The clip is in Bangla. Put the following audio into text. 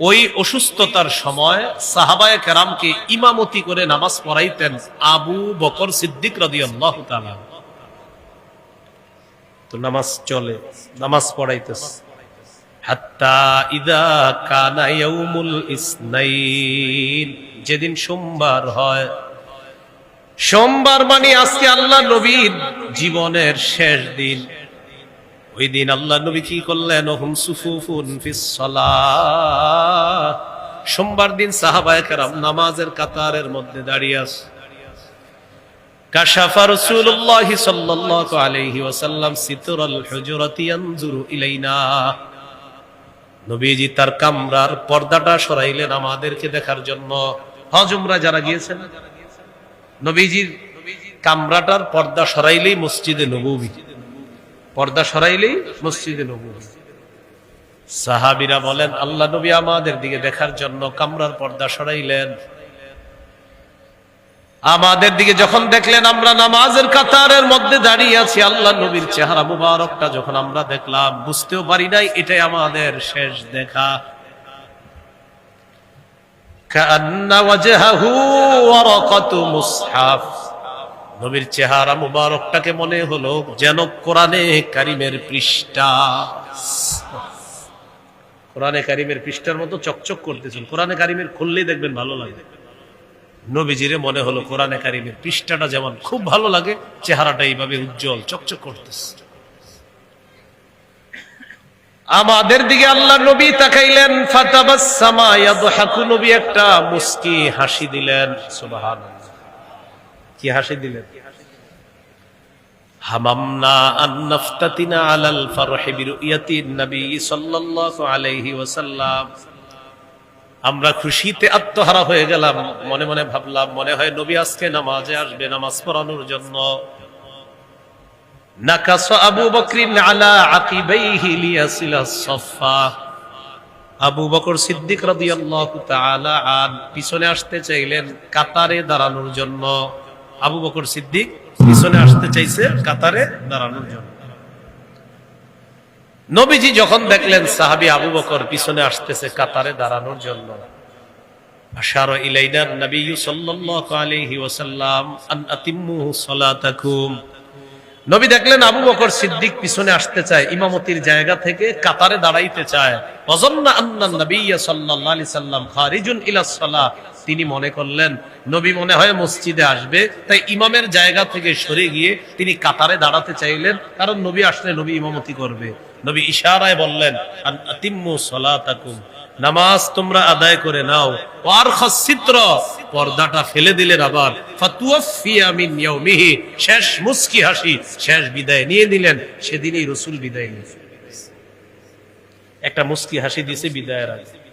ওই অসুস্থতার সময় সাহাবায়ে কেরামকে ইমামতি করে নামাজ পড়াইতেন আবু বকর সিদ্দিক রাদিয়াল্লাহু তো নামাজ চলে, নামাজ ইসনাইন। যেদিন সোমবার হয়, সোমবার মানে আজকে আল্লাহ নবীর জীবনের শেষ দিন। ওই দিন আল্লাহ নবী কি করলেন? হুম সুফুফুন সোমবার দিন সাহাবায়ে কেরাম নামাজের কাতারের মধ্যে দাঁড়িয়ে আছে। কাশাফা রাসূলুল্লাহ সাল্লাল্লাহু আলাইহি ওয়াসাল্লাম, সিতরাল হুজুরাতি ইয়ানজুরু ইলাইনা। নবীজি তার কামরার পর্দাটা সরাইলেন আমাদেরকে দেখার জন্য। হজুমরা যারা গিয়েছেন, নবীজির কামরাটার পর্দা সরাইলেই মসজিদে নবী পর্দা সরাইলেই মসজিদে নবুর সাহাবিরা বলেন, আল্লাহ নবী আমাদের দিকে দেখার জন্য কামরার পর্দা সরাইলেন। আমাদের দিকে যখন দেখলেন, আমরা নামাজের কাতারের মধ্যে দাঁড়িয়ে আছি, আল্লাহ নবীর চেহারা মুবারকটা যখন আমরা দেখলাম, বুঝতেও পারি নাই, এটাই আমাদের শেষ দেখা। কান্না ওয়াজহাহু ওয়ারাকাতু মুসহাফ। নবীর চেহারা মুবারকটাকে মনে হলো যেন কোরআনে কারিমের পৃষ্ঠা। কোরআনে কারিমের পৃষ্ঠার মতো চকচক করতেছেন। কোরআনে কারিমের খুললেই দেখবেন ভালো লাগে। নবীজিরে মনে হলো কোরআনে কারিমের পৃষ্ঠাটা যেমন খুব ভালো লাগে, চেহারাটা এইভাবে উজ্জ্বল, চকচক করতেছে। আমাদের দিকে আল্লাহ নবী তাকাইলেন ইয়াদহাকু, নবী একটা মুস্কি হাসি দিলেন, সুবহানাল্লাহ। কি হাসি দিলেন? আমরা খুশিতে আত্মহারা হয়ে গেলাম, মনে মনে ভাবলাম, মনে হয় নবী আজকে নামাজে আসবে, নামাজ পড়ানোর জন্য। আবু আলা বকর সিদ্দিক রাদিয়াল্লাহু তাআলা পিছনে আসতে চাইলেন কাতারে দাঁড়ানোর জন্য। আবু বকর সিদ্দিক পিছনে আসতে চাইছে কাতারে দাঁড়ানোর জন্য। নবীজি যখন দেখলেন সাহাবী আবু বকর পিছনে আসতেছে কাতারে দাঁড়ানোর জন্য নবী দেখলেন আবু বকর সিদ্দিক পিছনে আসতে ইমামতির জায়গা থেকে কাতারে দাঁড়াইতে চায়। অজন্না নবী সাল্লাম তিনি মনে করলেন, নবী মনে হয় মসজিদে আসবে। তাই ইমামের জায়গা থেকে সরে গিয়ে তিনি কাতারে দাঁড়াতে চাইলেন, কারণ নবী আসলে নবী ইমামতি করবে। নবী ইশারায় বললেন নামাজ তোমরা আদায় করে নাও। আর চিত্র পর্দাটা ফেলে দিলেন আবার। শেষ মুস্কি হাসি, শেষ বিদায় নিয়ে নিলেন। সেদিনই রসুল বিদায় নিয়েছেন। একটা মুস্কি হাসি দিয়েছে বিদায় আগে।